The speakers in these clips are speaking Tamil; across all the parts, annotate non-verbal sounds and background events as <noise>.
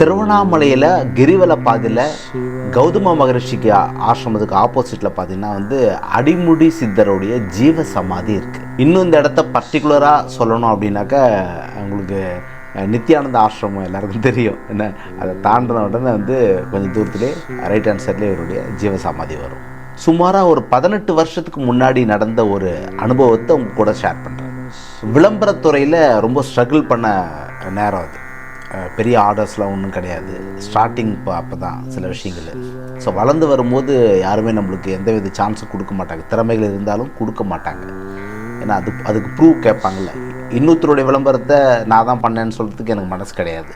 திருவண்ணாமலையில் கிரிவல பாதையில் கௌதம மகரிஷிக்கு ஆசிரமத்துக்கு ஆப்போசிட்டில் பார்த்தீங்கன்னா வந்து அடிமுடி சித்தருடைய ஜீவ சமாதி இருக்குது இன்னும் இந்த இடத்த பர்டிகுலராக சொல்லணும் அப்படின்னாக்கா உங்களுக்கு நித்யானந்த ஆசிரமம் எல்லாருக்கும் தெரியும். என்ன? அதை தாண்டின உடனே வந்து கொஞ்சம் தூரத்துலேயே ரைட் ஹேண்ட் சைட்லேயே இவருடைய ஜீவ சமாதி வரும். சுமாராக ஒரு பதினெட்டு வருஷத்துக்கு முன்னாடி நடந்த ஒரு அனுபவத்தை உங்க கூட ஷேர் பண்ணுறேன் விளம்பரத்துறையில் ரொம்ப ஸ்ட்ரகிள் பண்ண நேரம் அது. பெரிய ஆர்டர்ஸ்லாம் ஒன்றும் கிடையாது. ஸ்டார்டிங் இப்போ அப்போ தான் சில விஷயங்கள். ஸோ வளர்ந்து வரும்போது யாருமே நம்மளுக்கு எந்த வித சான்ஸும் கொடுக்க மாட்டாங்க. திறமைகள் இருந்தாலும் கொடுக்க மாட்டாங்க. ஏன்னா அது அதுக்கு ப்ரூவ் கேட்பாங்கல்ல. இன்னொருத்தருடைய விளம்பரத்தை நான் தான் பண்ணேன்னு சொல்கிறதுக்கு எனக்கு மனசு கிடையாது.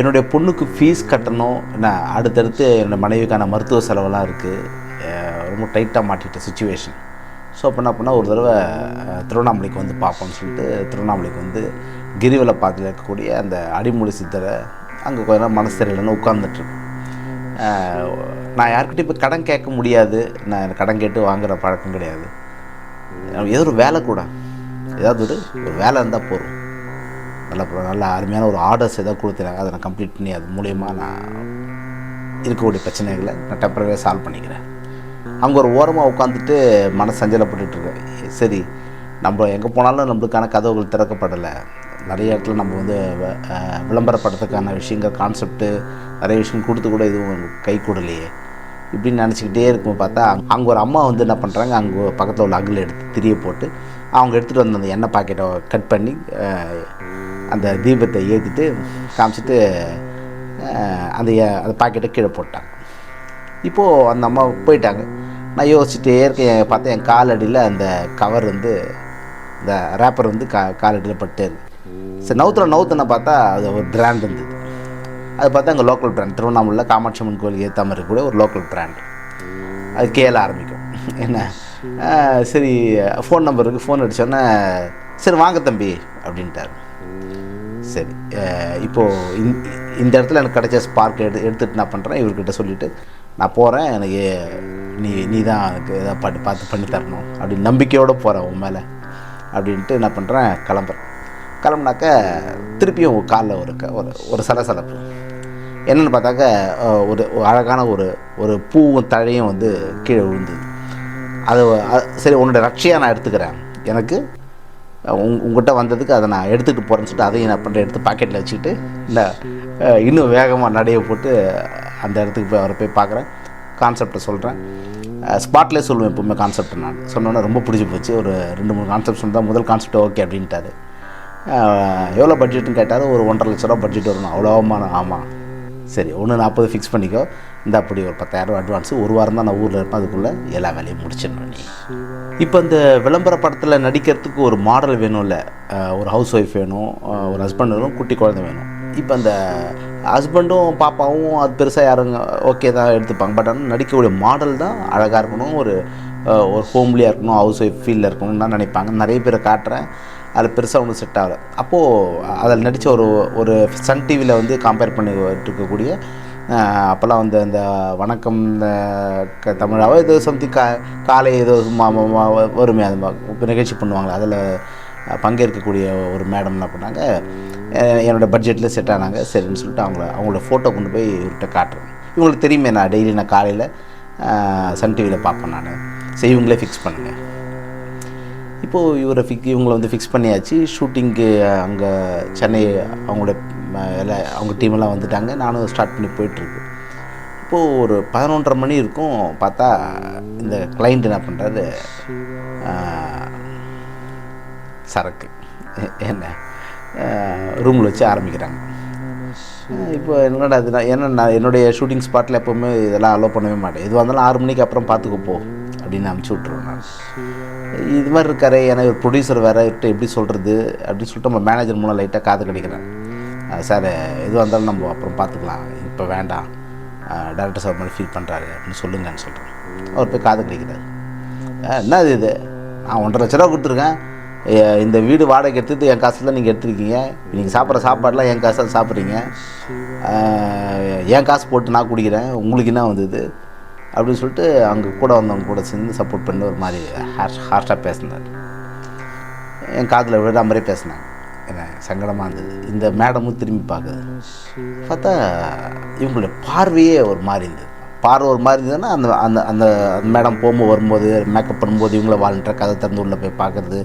என்னுடைய பொண்ணுக்கு ஃபீஸ் கட்டணும். நான் அடுத்தடுத்து என்னோடய மனைவிக்கான மருத்துவ செலவெல்லாம் இருக்குது ரொம்ப டைட்டாக மாட்டிட்ட சுச்சுவேஷன் ஸோ அப்போ என்ன பண்ணால் ஒரு தடவை திருவண்ணாமலைக்கு வந்து பார்ப்போம்னு சொல்லிட்டு திருவண்ணாமலைக்கு வந்து கிரிவல பாதையில் இருக்கக்கூடிய அந்த அடிமொழி சித்தரை அங்கே கொஞ்ச நேரம் மனசு தெரியலன்னு உட்காந்துட்ருக்கேன் நான் யார்கிட்டயும் இப்போ கடன் கேட்க முடியாது. நான் கடன் கேட்டு வாங்குகிற பழக்கம் கிடையாது. ஏதோ ஒரு வேலை கூட. ஏதாவது ஒரு ஒரு வேலை இருந்தால் போதும். நல்ல நல்ல அருமையான ஒரு ஆர்டர்ஸ் ஏதாவது கொடுத்துறாங்க அதை நான் கம்ப்ளீட் பண்ணி அது மூலயமா நான் இருக்கக்கூடிய பிரச்சனைகளை நான் டெம்பரரியாக சால்வ் பண்ணிக்கிறேன். அங்கே ஒரு ஓரமாக உட்காந்துட்டு மனசு சஞ்சலப்பட்டுட்டு சரி நம்ம எங்கே போனாலும் நம்மளுக்கான கதவுகள் திறக்கப்படலை. நிறைய இடத்துல நம்ம வந்து வ- விளம்பரப்படுறதுக்கான விஷயங்கள் கான்செப்ட்டு நிறைய விஷயம் கொடுத்து கூட எதுவும் கை கூடலையே. இப்படின்னு நினச்சிக்கிட்டே இருக்கும் பார்த்தா அங்கே ஒரு அம்மா வந்து என்ன பண்ணுறாங்க அங்கே பக்கத்தில் உள்ள அகில் எடுத்து திரிய போட்டு அவங்க எடுத்துகிட்டு வந்த அந்த எண்ணெய் பாக்கெட்டை கட் பண்ணி அந்த தீபத்தை ஏற்றிட்டு காமிச்சிட்டு அந்த எ- அந்த பாக்கெட்டை கீழே போட்டாங்க. இப்போது அந்த அம்மா போயிட்டாங்க. நான் யோசிச்சுட்டே இருக்கேன். பார்த்தேன் என் காலடியில் அந்த கவர் வந்து இந்த ரேப்பர் வந்து கா காலடியில் பட்டே இருக்கு. சரி நவுத்துல நவுத்துன பார்த்தா அது ஒரு பிராண்ட் இருந்தது அது பார்த்தா எங்கள் லோக்கல் பிராண்ட் திருவண்ணாமலையில் காமாட்சி அம்மன் கோயிலுக்கு ஏற்ற மாதிரி கூட ஒரு லோக்கல் பிராண்ட் அது கேள ஆரம்பிக்கும். என்ன? சரி ஃபோன் நம்பருக்கு ஃபோன் அடிச்சோன்னே சரி வாங்க தம்பி அப்படின்ட்டாரு. சரி இப்போது இந்த இந்த இடத்துல எனக்கு கிடைச்ச ஸ்பார்க் எடு எடுத்துகிட்டு நான் பண்ணுறேன் இவர்கிட்ட சொல்லிவிட்டு நான் போகிறேன் எனக்கு நீ நீ தான் எனக்கு எதாவது பாட்டு பார்த்து பண்ணி தரணும். அப்படின்னு நம்பிக்கையோடு போகிறேன் உன் மேலே. அப்படின்ட்டு என்ன பண்ணுறேன் கிளம்புறேன். கிளம்புனாக்க திருப்பியும் காலில் ஒரு ஒரு ஒரு சலசலப்பு. என்னென்னு பார்த்தாக்க ஒரு அழகான ஒரு ஒரு பூவும் தழையும் வந்து கீழே விழுந்தது. அது சரி உன்னோட ரட்சையாக நான் எடுத்துக்கிறேன். எனக்கு உங் உங்ககிட்ட வந்ததுக்கு அதை நான் எடுத்துகிட்டு போகிறேன்னு சொல்லிட்டு அதையும் நான் பண்ணுறேன் எடுத்து பாக்கெட்டில் வச்சுக்கிட்டு இல்லை இன்னும் வேகமாக நடைய போட்டு அந்த இடத்துக்கு போய் அவரை போய் பார்க்குறேன். கான்செப்டை சொல்கிறேன் ஸ்பாட்லேயே சொல்லுவேன் எப்பவுமே கான்செப்ட் நான். சொன்னோன்னே ரொம்ப பிடிச்சி போச்சு. ஒரு ரெண்டு மூணு கான்செப்ட் சொன்னால் முதல் கான்செப்ட் ஓகே அப்படின்ட்டாரு. எவ்வளோ பட்ஜெட்னு கேட்டார்? ஒரு ஒன்றரை லட்ச ரூபா பட்ஜெட் வரணும் அவ்வளோமா ஆமாம் சரி ஒன்று நாற்பது ஃபிக்ஸ் பண்ணிக்கோ. இந்த அப்படி ஒரு பத்தாயிரரூவா அட்வான்ஸு ஒரு வாரம் தான் நான் ஊரில் இருப்பேன். அதுக்குள்ளே எல்லா வேலையும் முடிச்சிடணும் நீ. இப்போ இந்த விளம்பர படத்தில் நடிக்கிறதுக்கு ஒரு மாடல் வேணும்ல. ஒரு ஹவுஸ் ஒய்ஃப் வேணும் ஒரு ஹஸ்பண்ட் வேணும். குட்டி குழந்தை வேணும். இப்போ அந்த ஹஸ்பண்டும் பாப்பாவும் அது பெருசாக யாருங்க ஓகே தான் எடுத்துப்பாங்க. பட் ஆனால் நடிக்கக்கூடிய மாடல் தான் அழகாக இருக்கணும் ஒரு ஒரு ஹோம்லியாக இருக்கணும் ஹவுஸ் ஒய்ஃப் ஃபீலில் இருக்கணும்னு தான் நினைப்பாங்க. நிறைய பேரை காட்டுறேன். அதில் பெருசாக ஒன்றும் செட் ஆகலை. அப்போது அதில் நடித்த ஒரு ஒரு சன் டிவியில் வந்து கம்பேர் பண்ணி இருக்கக்கூடிய அப்போல்லாம் வந்து அந்த வணக்கம் இந்த க- தமிழாவோ ஏதோ சம்திங் கா காலை ஏதோ வறுமையாக ம- நிகழ்ச்சி பண்ணுவாங்களே அதில் பங்கேற்கக்கூடிய ஒரு மேடம் என்ன பண்ணாங்க என்னோடய பட்ஜெட்டில் செட் ஆனாங்க. சரின்னு சொல்லிட்டு அவங்கள அவங்களோட ஃபோட்டோ கொண்டு போய் இவர்கிட்ட காட்டுறேன் இவங்களுக்கு தெரியுமே நான் டெய்லி நான் காலையில் சன் டிவியில் பார்ப்பேன் நான். சரி இவங்களே ஃபிக்ஸ் பண்ணுங்கள் இப்போது இவரை ஃபிக் இவங்களை வந்து ஃபிக்ஸ் பண்ணியாச்சு. ஷூட்டிங்க்கு அங்கே சென்னை அவங்களோட எல்லா அவங்க டீமெல்லாம் வந்துட்டாங்க. நானும் ஸ்டார்ட் பண்ணி போயிட்டுருக்கு. இப்போது ஒரு பதினொன்றரை மணி இருக்கும். பார்த்தா இந்த கிளைண்ட் என்ன பண்ணுறாரு சரக்கு. என்ன? ரூமில் வச்சு ஆரம்பிக்கிறாங்க. இப்போ என்னடா அது நான் ஏன்னா நான் என்னுடைய ஷூட்டிங் ஸ்பாட்டில் எப்போவுமே இதெல்லாம் அலோவ் பண்ணவே மாட்டேன். எதுவாக இருந்தாலும் ஆறு மணிக்கு அப்புறம் பார்த்துக்கோ போ அப்படின்னு அனுப்பிச்சி விட்ருவேன் நான். இது மாதிரி இருக்காரு ஏன்னா ஒரு ப்ரொடியூசர் வேறு இவர்கிட்ட எப்படி சொல்கிறது அப்படின்னு சொல்லிட்டு நம்ம மேனேஜர் மூலம் லைட்டாக காது கிடைக்கிறேன். சார் எதுவாக இருந்தாலும் நம்ம அப்புறம் பார்த்துக்கலாம். இப்போ வேண்டாம். டேரக்டர் சார் மாதிரி ஃபீல் பண்ணுறாரு அப்படின்னு சொல்லுங்கன்னு சொல்கிறேன் அவர் போய் காது கிடைக்கிறார். என்ன இது இது? நான் ஒன்றரை லட்ச ரூபா கொடுத்துருக்கேன். இந்த வீடு வாடகை எடுத்துட்டு என் காசுல நீங்கள் எடுத்துருக்கீங்க. நீங்கள் சாப்பிட்ற சாப்பாடெலாம் என் காசில் சாப்பிட்றீங்க. என் காசு போட்டு நான் குடிக்கிறேன். உங்களுக்கு என்ன வந்தது அப்படின்னு சொல்லிட்டு அங்கே கூட வந்தவங்க கூட சேர்ந்து சப்போர்ட் பண்ணி ஒரு மாதிரி ஹார்ஷ் ஹார்ஷாக பேசினார். என் காதில் விழுற மாதிரியே பேசினாங்க. என்ன சங்கடமாக இருந்தது. இந்த மேடமும் திரும்பி பார்க்குது. பார்த்தா இவங்களுடைய பார்வையே ஒரு மாதிரி இருந்தது. பார்வை ஒரு மாதிரி இருந்ததுன்னா அந்த அந்த அந்த மேடம் போகும்போது வரும்போது மேக்கப் பண்ணும்போது இவங்கள வாலண்டியர் கதை திறந்து உள்ளே போய் பார்க்குறது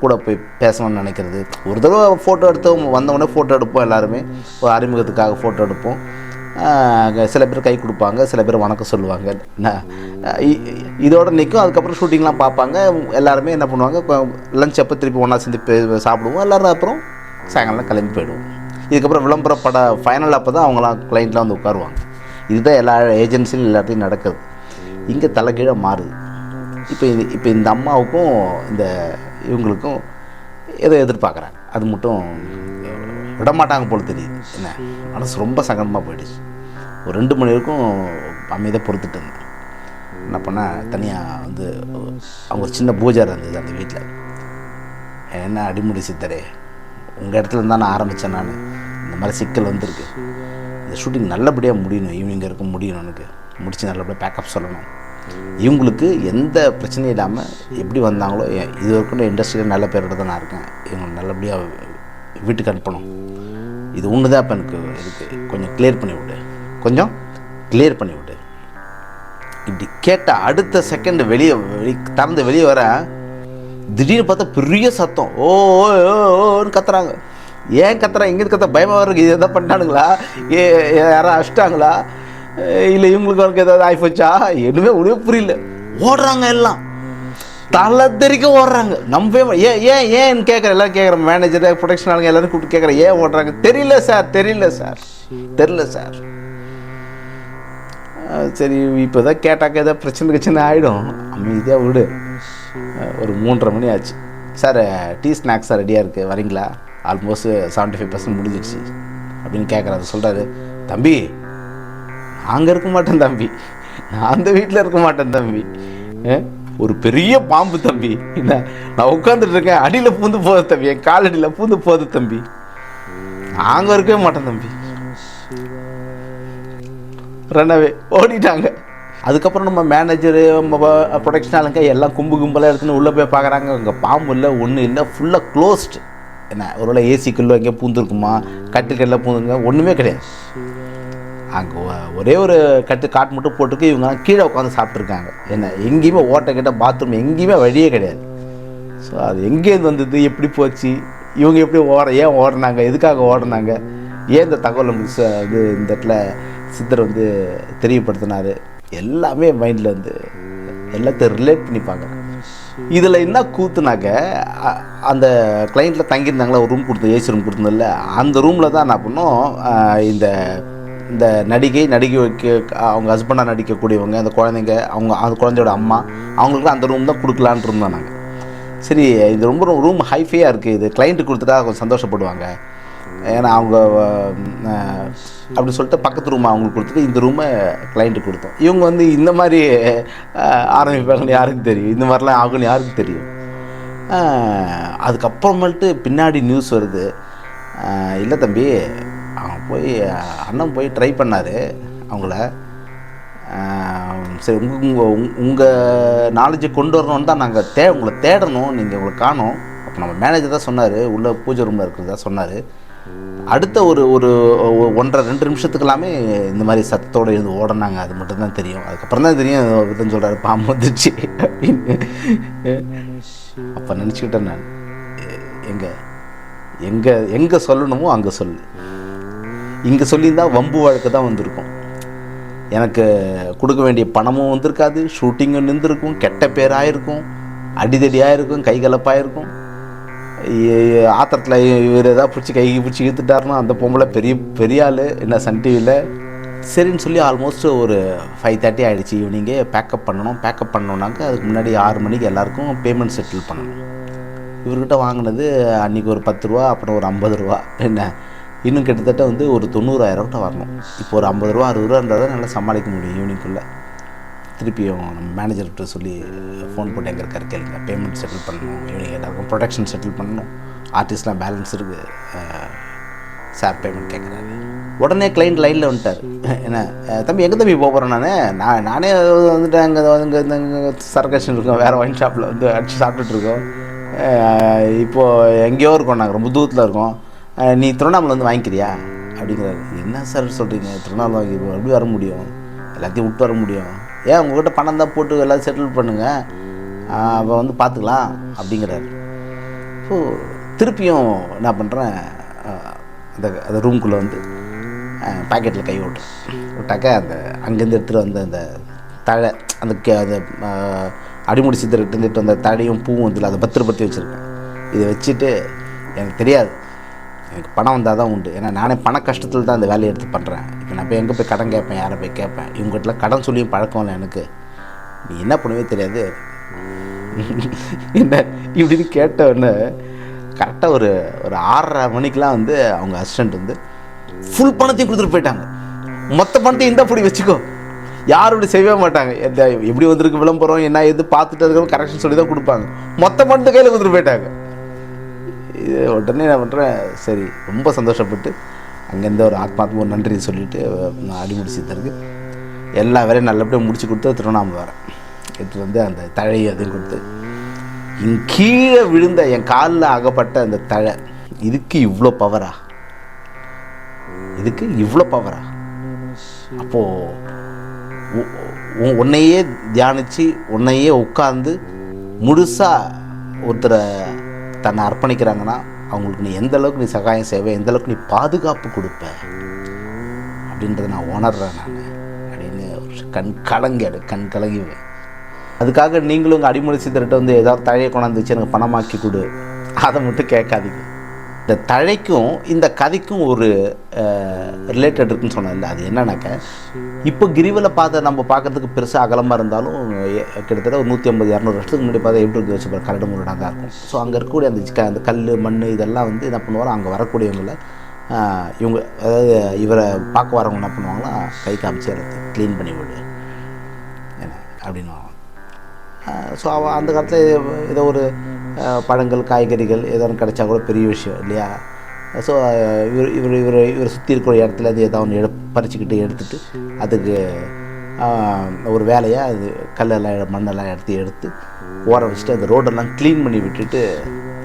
கூட போய் பேசணும்னு நினைக்கிறது. ஒரு தடவை ஃபோட்டோ எடுத்து வந்தவொடனே ஃபோட்டோ எடுப்போம் எல்லாருமே. ஒரு அறிமுகத்துக்காக ஃபோட்டோ எடுப்போம். சில பேர் கை கொடுப்பாங்க சில பேர் வணக்கம் சொல்லுவாங்க. என்ன, இ- இதோட நிற்கும் அதுக்கப்புறம் ஷூட்டிங்லாம் பார்ப்பாங்க. எல்லாருமே என்ன பண்ணுவாங்க லஞ்ச் அப்போ திருப்பி ஒன்றா சேர்ந்து பே- சாப்பிடுவோம். எல்லோரும் அப்புறம் சாயங்காலம் கிளம்பி போயிடுவோம். இதுக்கப்புறம் விளம்பர பட ஃபைனல் அப்போ தான் அவங்களாம் கிளைண்ட்லாம் வந்து உட்காருவாங்க. இதுதான் எல்லா ஏஜென்சிலும் எல்லாத்தையும் நடக்குது. இங்கே தலைகீழே மாறுது. இப்போ இது இப்போ இந்த அம்மாவுக்கும் இந்த இவங்களுக்கும் ஏதோ எதிர்பார்க்குறாங்க. அது மட்டும் விடமாட்டாங்க போல தெரியுது. என்ன? மனசு ரொம்ப சங்கடமாக போயிடுச்சு. ஒரு ரெண்டு மணி வரைக்கும் அமைதியாக பொறுத்துட்டு இருந்தேன் என்ன பண்ணேன் தனியாக வந்து அவங்க ஒரு சின்ன பூஜை இருந்தது அந்த வீட்டில் என்ன அடிமுடி சித்தரே உங்கள் இடத்துல இருந்தால் நான் ஆரம்பித்தேன் நான். இந்த மாதிரி சிக்கல் வந்திருக்கு. இந்த ஷூட்டிங் நல்லபடியாக முடியணும். ஈவினிங் இருக்க முடியணும் எனக்கு. முடித்து நல்லபடியாக பேக்கப் சொல்லணும். இவங்களுக்கு எந்த பிரச்சனையும் இல்லாமல் எப்படி வந்தாங்களோ இது வரைக்கும் இண்டஸ்ட்ரியில் நல்ல பேரோட தான் நான் இருக்கேன். இவங்க நல்லபடியாக வீட்டுக்கு அனுப்பணும். இது ஒன்று தான் இப்போ எனக்கு இருக்குது கொஞ்சம் கிளியர் பண்ணி விடு. கொஞ்சம் கிளியர் பண்ணி விடு. இப்படி கேட்ட அடுத்த செகண்ட் வெளியே வெளி திறந்து வெளியே வர திடீர்னு பார்த்தா பெரிய சத்தம். ஓ ஓன்னு கத்துறாங்க. ஏன் கத்துறாங்க? இங்கே கத்த பயமாக இருக்கு இதை எதாவது பண்ணிட்டானுங்களா ஏ ஏ, யாரும் அடிச்சிட்டாங்களா? இல்லை இவங்களுக்கு அவருக்கு ஏதாவது ஆகிப்போச்சா எதுவுமே ஒன்றுமே புரியல. ஓடுறாங்க எல்லாம். தலை தெரிக்க ஓடுறாங்க. நம்பவே ஏன் ஏன் ஏன் ஏன்னு கேட்குற எல்லாரும் கேட்குறேன் மேனேஜர் ப்ரொடக்ஷன் ஆளுங்க எல்லாரும் கூப்பிட்டு கேட்குறேன் ஏன் ஓடுறாங்க? தெரியல சார் தெரியல சார் தெரியல சார் சரி இப்போ தான் கேட்டாக்க ஏதாவது பிரச்சனை பிரச்சனை ஆகிடும் அமைதியாக விடு. ஒரு மூன்றரை மணி ஆச்சு. சார் டீ ஸ்நாக்ஸ் ரெடியாக இருக்குது வரீங்களா? ஆல்மோஸ்ட் செவன்ட்டி ஃபைவ் பர்சன்ட் முடிஞ்சிடுச்சு. அப்படின்னு கேட்குறாரு சொல்கிறாரு தம்பி அங்கே இருக்க மாட்டேன் தம்பி. நான் அந்த வீட்டில் இருக்க மாட்டேன் தம்பி. ஒரு பெரிய பாம்பு தம்பி. என்ன? நான் உட்காந்துட்டு இருக்கேன். அடியில் பூந்து போகுது தம்பி. என் காலடியில் பூந்து போகுது தம்பி. நாங்கள் இருக்கவே மாட்டேன் தம்பி. ரெண்டாவே ஓடிட்டாங்க. அதுக்கப்புறம் நம்ம மேனேஜரு ப்ரொடக்ஷன் ஆளுங்க எல்லாம் கும்பு கும்பலாக எடுத்துன்னு உள்ளே போய் பார்க்குறாங்க அங்கே பாம்பு இல்லை ஒன்றும் இல்லை ஃபுல்லாக க்ளோஸ்டு என்ன? ஒருவேளை ஏசிக்குள்ளே எங்கேயோ பூந்துருக்குமா? கட்டில் பூந்துருங்க ஒன்றுமே கிடையாது. அங்கே ஒரே ஒரு கட்டு காட்டு மட்டும் போட்டுருக்கு இவங்க கீழே உட்காந்து சாப்பிட்ருக்காங்க என்ன எங்கேயுமே ஓட்டை கிட்ட பாத்ரூம் எங்கேயுமே வழியே கிடையாது. ஸோ அது எங்கேருந்து வந்தது எப்படி போச்சு இவங்க எப்படி ஓட ஏன் ஓடினாங்க எதுக்காக ஓடினாங்க ஏன் இந்த தகவல் நமக்கு இது இந்த இடத்துல சித்தர் வந்து தெரியப்படுத்தினார் எல்லாமே மைண்டில் வந்து எல்லாத்தையும் ரிலேட் பண்ணி பார்க்குறேன் இதில் என்ன கூத்துனாக்க அந்த கிளைண்ட்டில் தங்கியிருந்தாங்களா ஒரு ரூம் கொடுத்து ஏசி ரூம் கொடுத்ததில்ல அந்த ரூமில் தான் என்ன பண்ணோம் இந்த இந்த நடிகை நடிகை வைக்க அவங்க ஹஸ்பண்டாக நடிக்கக்கூடியவங்க அந்த குழந்தைங்க அவங்க அந்த குழந்தையோட அம்மா அவங்களுக்கு அந்த ரூம் தான் கொடுக்கலான்ட்டு இருந்தோம் நாங்கள் சரி இது ரொம்ப ரூம் ஹைஃபையாக இருக்குது இது. கிளைண்ட்டு கொடுத்துட்டா கொஞ்சம் சந்தோஷப்படுவாங்க. ஏன்னா அவங்க அப்படி சொல்லிட்டு பக்கத்து ரூம் அவங்களுக்கு கொடுத்துட்டு இந்த ரூமை கிளைண்ட்டு கொடுத்தோம். இவங்க வந்து இந்த மாதிரி ஆரம்பிப்பாங்கன்னு யாருக்கு தெரியும். இந்த மாதிரிலாம் ஆகும்னு யாருக்கு தெரியும். அதுக்கப்புறமேட்டு பின்னாடி நியூஸ் வருது. இல்லை தம்பி அவன் போய் அண்ணன் போய் ட்ரை பண்ணார். அவங்கள சரி உங்கள் உங்கள் உங்கள் நாலேஜை கொண்டு வரணும்னு தான் நாங்கள் தே உங்களை தேடணும். நீங்கள் உங்களை காணும். அப்போ நம்ம மேனேஜர் தான் சொன்னார். உள்ளே பூஜை ரூமில் இருக்கிறதா சொன்னார். அடுத்த ஒரு ஒரு ஒன்றரை ரெண்டு நிமிஷத்துக்கு எல்லாமே இந்த மாதிரி சத்தத்தோடு எழுந்து ஓடினாங்க. அது மட்டும்தான் தெரியும். அதுக்கப்புறம் தான் தெரியும் இதுன்னு சொல்கிறாரு பாம்பு வந்துருச்சு. அப்படின்னு அப்போ நினச்சிக்கிட்டேன் நான். எங்கே எங்கே எங்கே சொல்லணுமோ அங்கே சொல்லு. இங்கே சொல்லியிருந்தா வம்பு வழக்கு தான் வந்திருக்கும். எனக்கு கொடுக்க வேண்டிய பணமும் வந்திருக்காது ஷூட்டிங்கும் நின்றுருக்கும் கெட்ட பேராக இருக்கும் அடிதடியாக இருக்கும் கைகலப்பாக இருக்கும் ஆத்திரத்தில் இவர் ஏதாவது பிடிச்சி கை பிடிச்சி இழுத்துட்டாருன்னா அந்த பொம்பளை பெரிய பெரிய ஆள் என்ன சன் டிவியில் சரின்னு சொல்லி ஆல்மோஸ்ட் ஒரு ஃபைவ் தேர்ட்டி ஆகிடுச்சு ஈவினிங்கே பேக்கப் பண்ணணும் பேக்கப் பண்ணோன்னாக்க அதுக்கு முன்னாடி ஆறு மணிக்கு எல்லாருக்கும் பேமெண்ட் செட்டில் பண்ணணும். இவர்கிட்ட வாங்கினது அன்றைக்கி ஒரு பத்து ரூபா அப்புறம் ஒரு ஐம்பது ரூபா. என்ன? இன்னும் கிட்டத்தட்ட வந்து ஒரு தொண்ணூறாயிரம் கிட்ட வரணும். இப்போ ஒரு ஐம்பது ரூபா அறுபது ரூபா இருந்தால் தான் நல்லா சமாளிக்க முடியும் ஈவினிங்குள்ளே. திருப்பியும் நம்ம மேனேஜர்கிட்ட சொல்லி ஃபோன் போட்டு எங்கே இருக்காரு கேளுங்க. பேமெண்ட் செட்டில் பண்ணணும். ஈவினிங் எல்லாருக்கும் ப்ரொடக்ஷன் செட்டில் பண்ணணும். ஆர்டிஸ்ட்லாம் பேலன்ஸ் இருக்குது சார் பேமெண்ட் கேட்குறாரு உடனே கிளைண்ட் லைனில் வந்துட்டார். என்ன தம்பி எங்கே தம்பி போக போகிறேன் நான்? நான் நானே வந்துட்டு அங்கே இங்கே சர்க்கஷன் இருக்கோம். வேறு ஒயின் ஷாப்பில் வந்து அடிச்சு சாப்பிட்டுட்டு இருக்கோம். இப்போ எங்கேயோ இருக்கோம் நாங்கள் ரொம்ப தூரத்தில் இருக்கோம். நீ திருவண்ணாமலை வந்து வாங்கிக்கிறியா? அப்படிங்கிறாரு. என்ன சார் சொல்கிறீங்க திருவண்ணாமலை வாங்கி எப்படி வர முடியும். எல்லாத்தையும் விட்டு வர முடியும். ஏன் உங்ககிட்ட பணம் தான் போட்டு எல்லாம் செட்டில் பண்ணுங்கள் அப்போ வந்து பார்த்துக்கலாம் அப்படிங்கிறாரு. ஸோ திருப்பியும் என்ன பண்ணுறேன் அந்த அந்த ரூம்குள்ளே வந்து பாக்கெட்டில் கை விட்டுறேன் விட்டாக்கா அந்த அங்கேருந்து எடுத்துகிட்டு வந்த அந்த தழை அந்த கே அந்த அடிமுடி சித்தர்கிட்ட இருந்துட்டு வந்த தழையும் பூவும் இதில் அதை பத்திரப்படுத்தி வச்சுருக்கேன் இதை வச்சுட்டு எனக்கு தெரியாது. எனக்கு பணம் வந்தால் தான் உண்டு. ஏன்னா நானே பண கஷ்டத்தில் தான் இந்த வேலையை எடுத்து பண்ணுறேன் இப்போ நான் போய் எங்கே போய் கடன் கேட்பேன்? யாரை போய் கேட்பேன்? இவங்ககிட்டலாம் கடன் சொல்லியும் பழக்கம் இல்லை எனக்கு. நீ என்ன பண்ணுவே தெரியாது. என்ன? இப்படின்னு கேட்ட உடனே கரெக்டாக ஒரு ஒரு ஆறரை மணிக்கெலாம் வந்து அவங்க அசிஸ்டண்ட் வந்து ஃபுல் பணத்தையும் கொடுத்துட்டு போயிட்டாங்க. மொத்த பணத்தையும் இந்த அப்படி வச்சுக்கோ. யாரும் இப்படி செய்யவே மாட்டாங்க. எந்த எப்படி வந்திருக்கு விளம்பரம் என்ன எது பார்த்துட்டு அதுக்கப்புறம் கரெக்ஷன் சொல்லி தான் கொடுப்பாங்க. மொத்த பணத்தை கையில் கொடுத்துட்டு போயிட்டாங்க. இது உடனே நான் பண்ணுறேன் சரி ரொம்ப சந்தோஷப்பட்டு அங்கேருந்து ஒரு ஆத்மாத்மா ஒரு நன்றி சொல்லிவிட்டு நான் அடிமுடி சித்தருக்கு எல்லா வேலையும் நல்லபடியாக முடிச்சு கொடுத்து திருவண்ணாமலை வரேன். எடுத்துகிட்டு வந்து அந்த தழையை அதையும் கொடுத்து என் கீழே விழுந்த என் காலில் அகப்பட்ட அந்த தழை இதுக்கு இவ்வளோ பவரா இதுக்கு இவ்வளோ பவரா அப்போது உன்னையே தியானித்து உன்னையே உட்காந்து முழுசாக ஒருத்தரை தன்னை அர்ப்பணிக்கிறாங்கன்னா அவங்களுக்கு நீ எந்த அளவுக்கு நீ சகாயம் செய்வே எந்த அளவுக்கு நீ பாதுகாப்பு கொடுப்ப அப்படின்றத நான் உணர்றேன் நான் அப்படின்னு கண் கலங்கி அடு கண் கலங்கி அதுக்காக நீங்களும் உங்கள் அடிமொழி சித்தர்கிட்ட வந்து ஏதாவது தழையை கொண்டாந்துச்சு எனக்கு பணமாக்கி கொடு. அதை மட்டும் கேட்காதீங்க. இந்த தழைக்கும் இந்த கதைக்கும் ஒரு ரிலேட்டட் இருக்குன்னு சொன்னேன்ல அது என்னன்னாக்க இப்போ கிரிவில் பார்த்த நம்ம பார்க்கறதுக்கு பெருசாக அகலமாக இருந்தாலும் கிட்டத்தட்ட ஒரு நூற்றி ஐம்பது இரநூறு வருஷத்துக்கு முன்னாடி பார்த்தா எப்படி இருக்கு வச்சு கரடு முரடாக தான் இருக்கும். ஸோ அங்கே இருக்கக்கூடிய அந்த க- அந்த கல் மண் இதெல்லாம் வந்து என்ன பண்ணுவாரோ அங்கே வரக்கூடியவங்கள இவங்க அதாவது இவரை பார்க்க வரவங்க என்ன பண்ணுவாங்கன்னா கை காமிச்சு எடுத்து க்ளீன் பண்ணி விடு என்ன அப்படின்னு ஸோ அவள் அந்த காலத்தில் ஏதோ ஒரு பழங்கள் காய்கறிகள் ஏதோ கிடைச்சா கூட பெரிய விஷயம் இல்லையா? ஸோ இவர் இவர் இவர் இவர் சுற்றி இருக்கிற இடத்துல அது ஏதாவது ஒன்று எடு பறிச்சுக்கிட்டு எடுத்துட்டு அதுக்கு ஒரு வேலையாக அது கல்லெல்லாம் மண்ணெல்லாம் எடுத்து எடுத்து ஓர வச்சுட்டு அந்த ரோடெல்லாம் க்ளீன் பண்ணி விட்டுட்டு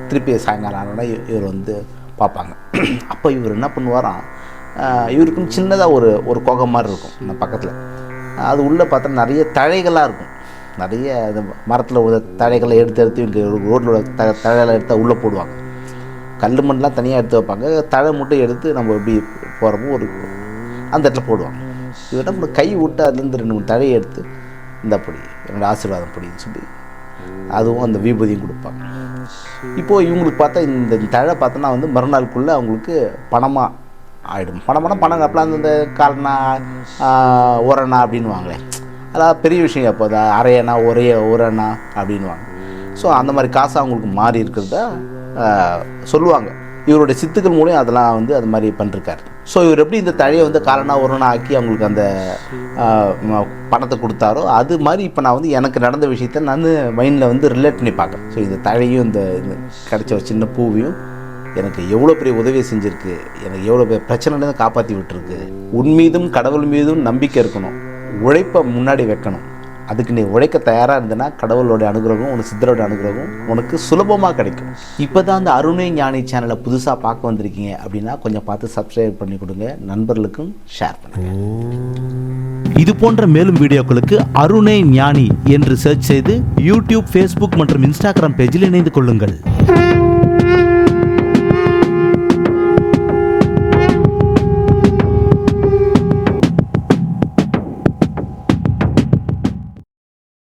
திருப்பி சாயங்காலம் ஆனோடனே இவர் வந்து பார்ப்பாங்க. <clears throat> அப்போ இவர் என்ன பண்ணுவாராம் இவருக்கும் சின்னதாக ஒரு ஒரு குகை மாதிரி இருக்கும் இந்த பக்கத்தில். அது உள்ளே பார்த்தா நிறைய தழைகளாக இருக்கும். நிறைய அந்த மரத்தில் உள்ள தழைகளை எடுத்து எடுத்து இங்கே ரோட்டில் உள்ள த தழைகளை எடுத்து உள்ளே போடுவாங்க. கல் மண்ணெலாம் தனியாக எடுத்து வைப்பாங்க. தழை மட்டும் எடுத்து நம்ம எப்படி போகிறப்போ ஒரு அந்த இடத்துல போடுவாங்க. இவர்கிட்ட நம்ம கை விட்டு அதுலேருந்து ரெண்டு மூணு தழையை எடுத்து இந்த பொடி என்னோடய ஆசீர்வாதம் பொடின்னு சொல்லி அதுவும் அந்த விபூதியும் கொடுப்பாங்க. இப்போது இவங்களுக்கு பார்த்தா இந்த தழை பார்த்தோன்னா வந்து மறுநாளுக்குள்ளே அவங்களுக்கு பணமாக ஆகிடும் பணம் பணம் அப்பலாம் இந்த கால்னா ஒரணா அப்படின்வாங்களே அதாவது பெரிய விஷயம் அப்போ அரையனா அரையணா ஒரே ஒரணா அப்படின்வாங்க ஸோ அந்த மாதிரி காசு அவங்களுக்கு மாறி இருக்கிறதா சொல்லுவாங்க. இவருடைய சித்துக்கள் மூலியம் அதெல்லாம் வந்து அது மாதிரி பண்ணிருக்காரு. ஸோ இவர் எப்படி இந்த தழையை வந்து காலனா உரணா ஆக்கி அவங்களுக்கு அந்த பணத்தை கொடுத்தாரோ அது மாதிரி இப்போ நான் வந்து எனக்கு நடந்த விஷயத்த நான் மைண்டில் வந்து ரிலேட் பண்ணி பார்க்குறேன். ஸோ இந்த தழையும் இந்த கிடைச்ச ஒரு சின்ன பூவையும் எனக்கு எவ்வளோ பெரிய உதவி செஞ்சுருக்கு எனக்கு எவ்வளோ பெரிய பிரச்சனைலேருந்து காப்பாற்றி விட்டுருக்கு உன் மீதும் கடவுள் மீதும் நம்பிக்கை இருக்கணும். உழைப்பை முன்னாடி வைக்கணும். அதுக்கு நீ உழைக்க தயாராக இருந்தனா கடவுளோட அனுகிரகம் உனக்கு சித்தரோட அனுகிரகம் உனக்கு சுலபமாக கிடைக்கும். இப்போ தான் அந்த அருணை ஞானி சேனலை புதுசாக பார்க்க வந்திருக்கீங்க அப்படின்னா கொஞ்சம் பார்த்து சப்ஸ்கிரைப் பண்ணி கொடுங்க. நண்பர்களுக்கும் ஷேர் பண்ணுங்கள் இது போன்ற மேலும் வீடியோக்களுக்கு அருணை ஞானி என்று சர்ச் செய்து யூடியூப் ஃபேஸ்புக் மற்றும் இன்ஸ்டாகிராம் பேஜில் இணைந்து கொள்ளுங்கள்.